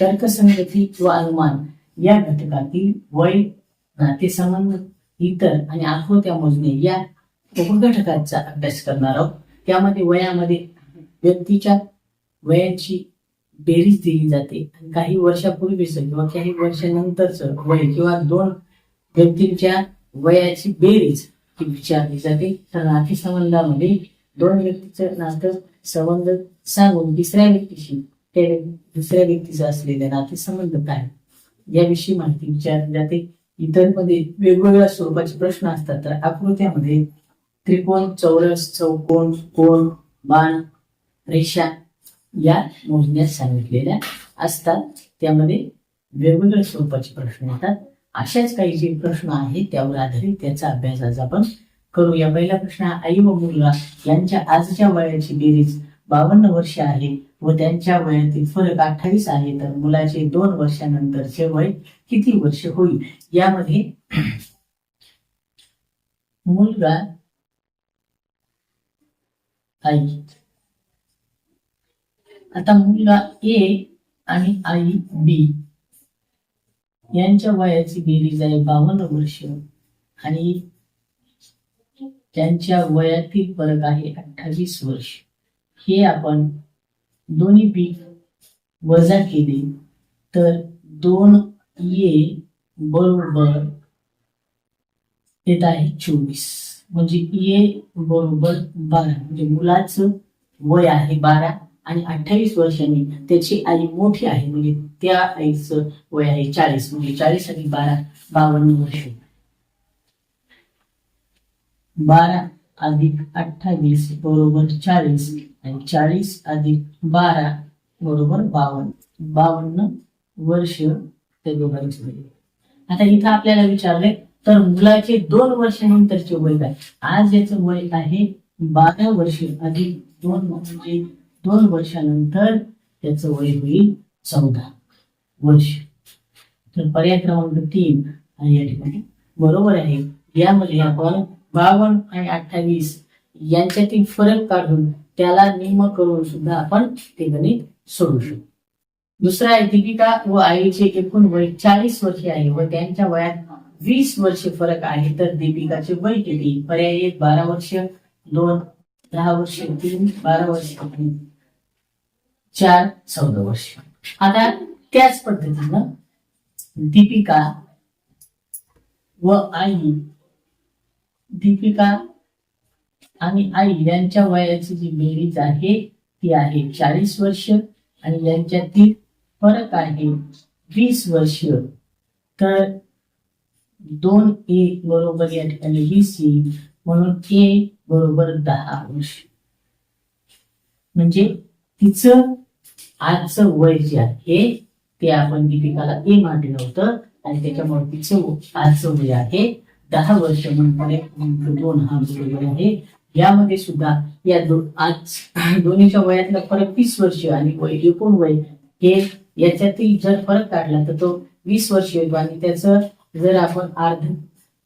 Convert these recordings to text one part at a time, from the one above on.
तर्कसंगती व अनुमान या घटकातील वय नातेसंबंध इतर आणि आकृत्या मोजणे या उपघटकांचा अभ्यास करणार आहोत. त्यामध्ये वयामध्ये व्यक्तीच्या वयाची बेरीज दिली जाते आणि काही वर्षापूर्वीच किंवा काही वर्षानंतरचं वय किंवा दोन व्यक्तींच्या वयाची बेरीज ही विचारली जाते. तर नातेसंबंधामध्ये दोन व्यक्तीचं नातं संबंध सांगून दुसऱ्या व्यक्तीशी त्या दुसऱ्या व्यक्तीचा असलेला नातेसंबंध काय? याविषयी माहिती विचारली जाते. इतरमध्ये वेगवेगळ्या स्वरूपाचे प्रश्न असतात. तर आकृत्यामध्ये त्रिकोण चौरस चौकोन कोण बाण रेषा या मोजण्यात सांगितलेल्या असतात. त्यामध्ये वेगवेगळ्या स्वरूपाचे प्रश्न येतात. अशाच काही जे प्रश्न आहेत त्यावर आधारित त्याचा अभ्यास आज आपण करूया पहिला प्रश्न आई व मुलगा यांच्या आजच्या वयाची बेरीज बावन्न वर्ष आहे. व त्यांच्या वयातील फरक अठ्ठावीस आहे. तर मुलाचे दोन वर्षानंतरचे वय किती वर्ष होईल? यामध्ये मुलगा आई. आता मुलगा ए आणि आई बी यांच्या वयाची बेरीज आहे बावन्न वर्ष आणि त्यांच्या वयातील फरक आहे अठ्ठावीस वर्ष. हे आपण दोन्ही बी वजा केले तर दोन ए बरोबर येत आहे चोवीस. म्हणजे ए बरोबर बारा. म्हणजे मुलाचं वय आहे बारा आणि अठ्ठावीस वर्षांनी त्याची आई मोठी आहे. म्हणजे त्या आईचं वय आहे चाळीस. म्हणजे चाळीस आणि बारा बावन्न वर्ष. बारा अधिक अठ्ठावीस बरोबर चाळीस. आणि चाळीस अधिक बारा बरोबर बावन्न. बावन्न वर्ष ते दोघांचे वय. आता इथं आपल्याला विचारले तर मुलाचे दोन वर्षानंतरचे वय काय? आज याचं वय आहे बारा वर्ष अधिक दोन म्हणजे दोन वर्षानंतर त्याचं वय होईल चौदा वर्ष. तर पर्याय क्रमांक तीन आणि या ठिकाणी बरोबर आहे. यामध्ये आपण बावन्न आणि अठ्ठावीस यांच्यातील फरक काढून त्याला निम्म करून सुद्धा आपण ते गणित सोडू शकतो. दुसरा आहे दीपिका व आईचे एकूण वय चाळीस वर्षे आहे व त्यांच्या वयात वीस वर्ष फरक आहे. तर दीपिकाचे वय किती? पर्याय एक बारा वर्ष दोन दहा वर्ष तीन बारा वर्ष आणि चार चौदा वर्ष. आता त्याच पद्धतीनं दीपिका व आई दीपिका आणि आई यांच्या वयाची जी बेरीज आहे ती आहे चाळीस वर्ष आणि यांच्यातील फरक आहे वीस वर्ष. तर दोन ए बरोबर या ठिकाणी वीस येईल म्हणून ए बरोबर दहा वर्ष. म्हणजे तिचं आजचं वय जे आहे ते आपण दीपिकाला ए मांडलं होतं आणि त्याच्यामुळे तिचं आजचं वय आहे दहा वर्ष म्हणून दोन हा बरोबर आहे. यामध्ये सुद्धा या दो आज दोन्हीच्या वयातला फरक वीस वर्ष आणि वय एकूण वय हे याच्यातील जर फरक काढला तर तो वीस वर्ष येतो. आणि त्याचं जर आपण अर्ध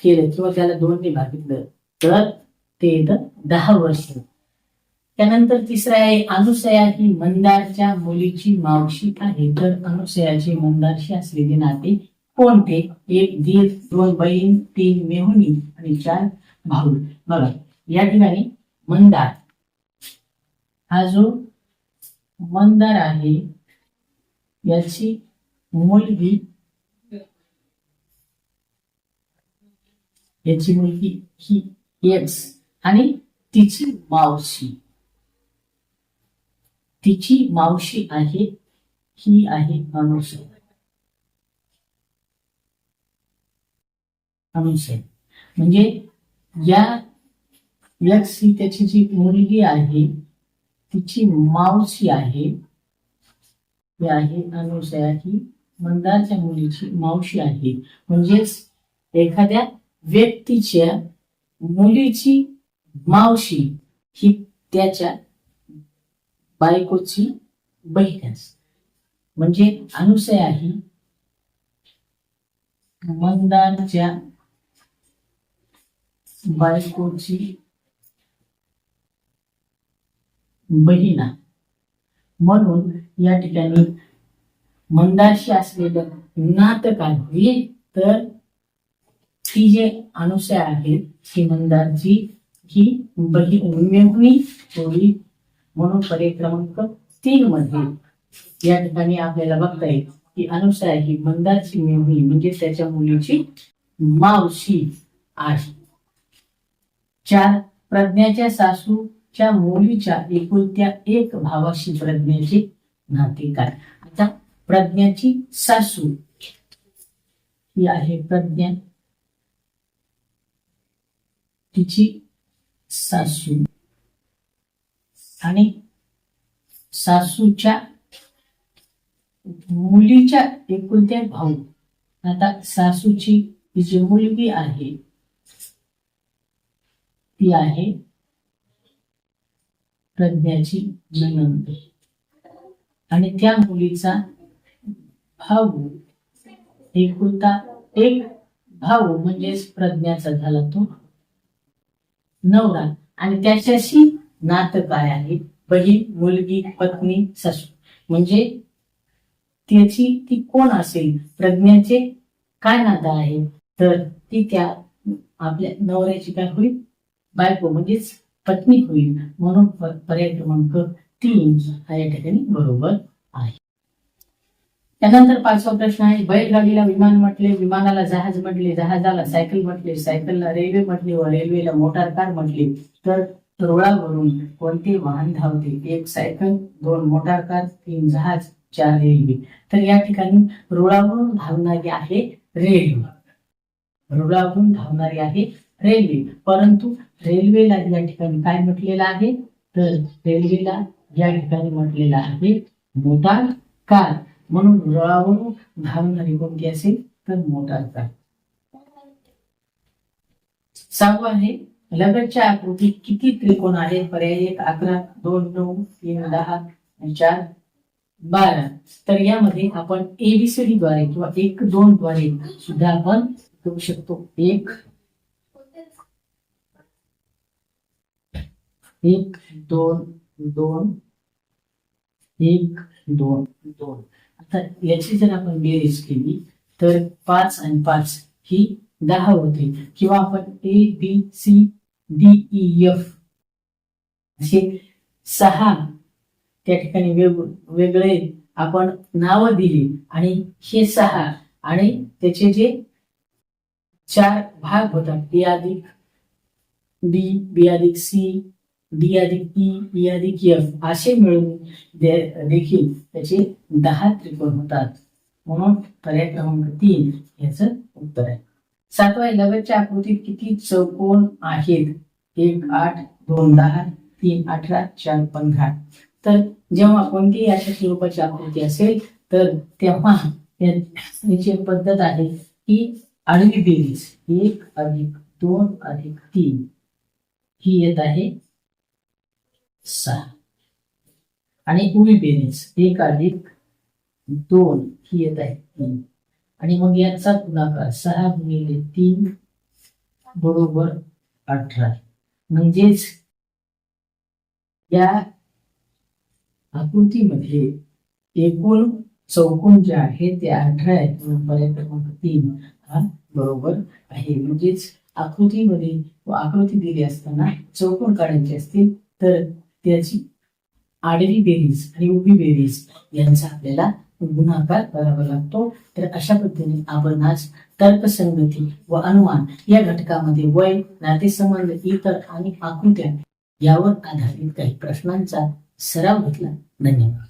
केलं किंवा त्याला दोनने भागितलं तर ते येतं दहा वर्ष. त्यानंतर तिसरं आहे अनुसया ही मंदारच्या मुलीची मावशी आहे. तर अनुसयाचे मंदारशी असलेले नाते कोणते? एक दीड दोन बहीण तीन मेहुणी आणि चार भाऊ. बघा या ठिकाणी मंदार. हा जो मंदार आहे याची मुलगी याची मुलगी ही एक्स आणि तिची मावशी. तिची मावशी आहे ही आहे अनुसर. अनुसया म्हणजे या एक्स ही त्याची जी मुलगी आहे तिची मावशी आहे ही आहे अनुसया ही मंदारच्या मुलीची मावशी आहे. म्हणजेच एखाद्या व्यक्तीच्या मुलीची मावशी ही त्याच्या बायकोची बहीण म्हणजे अनुसया ही मंदारच्या बायकोची बहीण आहे. म्हणून या ठिकाणी मंदारशी असलेलं नातं काय तर ती जे अनुसया आहेत ती मंदारची ही बही मेहुणी होळी म्हणून पर्याय क्रमांक तीन मध्ये या ठिकाणी आपल्याला बघता येईल की अनुसया ही मंदारची मेहुणी म्हणजे त्याच्या मुलीची मावशी आहे चार प्रज्ञाच्या सासू च्या मुलीच्या एकुलत्या एक भावाशी प्रज्ञाचे नाते काय आता प्रज्ञाची सासू ही आहे प्रज्ञा. तिची सासू. आणि सासूच्या मुलीच्या एकुलत्या भाऊ. आता सासूची तिची जी मुलगी आहे ती आहे प्रज्ञाची ननंद आणि त्या मुलीचा भाऊ एकुलता एक भाऊ म्हणजेच प्रज्ञाचा झाला तो नवरा. आणि त्याच्याशी नातं काय आहे? बहीण मुलगी पत्नी सासू. म्हणजे त्याची ती कोण असेल? प्रज्ञाचे काय नातं आहे? तर ती त्या आपल्या नवऱ्याची काय होईल? बायको म्हणजेच पत्नी होईल म्हणून पर्याय क्रमांक तीन हा या ठिकाणी बरोबर आहे. त्यानंतर पाचवा प्रश्न आहे बैलगाडीला विमान म्हटले विमानाला जहाज म्हटले जहाजाला सायकल म्हटले सायकलला रेल्वे म्हटले व रेल्वेला मोटार कार म्हटले तर रुळावरून कोणते वाहन धावते? एक सायकल दोन मोटार कार तीन जहाज चार रेल्वे. तर या ठिकाणी रुळावरून धावणारी आहे रेल्वे. रुळावरून धावणारी आहे रेल्वे. परंतु रेल्वेला या ठिकाणी काय म्हटलेलं आहे? तर रेल्वेला या ठिकाणी म्हटलेलं आहे मोटार कार. म्हणून रुळावरून धावणारी कोणती असेल? तर मोटार कार. सहावं आहे लगतच्या आकृतीत किती त्रिकोण आहेत? पर्याय एक अकरा दोन नऊ तीन दहा चार बारा. तर यामध्ये आपण एबीसीडी द्वारे किंवा एक दोन द्वारे सुद्धा आपण करू शकतो. एक एक दोन दोन एक दोन दोन. आता याची जर आपण बेरीज केली तर पाच आणि पाच ही दहा होते. किंवा आपण A B C D E F असे सहा त्या ठिकाणी वेग वेगळे आपण नावं दिली आणि हे सहा आणि त्याचे जे चार भाग होतात ए अधिक डी बी अधिक सी डी अधिक पी ई अधिक एफ असे मिळून दे- देखील त्याचे दहा त्रिकोण होतात. म्हणून पर्याय क्रमांक तीन याचं उत्तर आहे. सातवा लगतच्या आकृतीत किती चौकोन आहेत? एक आठ दोन दहा तीन अठरा चार पंधरा. तर जेव्हा कोणतीही अशा स्वरूपाची आकृती असेल तर तेव्हा याची पद्धत आहे की आडवी बेरीज एक अधिक दोन अधिक तीन. ही येत आहे सहा. आणि उभी बेरीज एक अधिक दोन ही येत आहे तीन. आणि मग याचा गुणाकार सहा गुणिले तीन बरोबर अठरा. म्हणजेच या आकृतीमध्ये एकूण चौकोन जे आहे ते अठरा आहेत म्हणून पर्याय क्रमांक तीन हा बरोबर आहे. म्हणजेच आकृतीमध्ये व आकृती दिली असताना चौकोन काढायचे असतील तर त्याची आडवी बेरीज आणि उभी बेरीज यांचा आपल्याला गुणाकार करावा लागतो. तर अशा पद्धतीने आपण आज तर्कसंगती व अनुमान या घटकामध्ये वय नातेसंबंध इतर आणि आकृत्या यावर आधारित काही प्रश्नांचा सराव घेतला. धन्यवाद.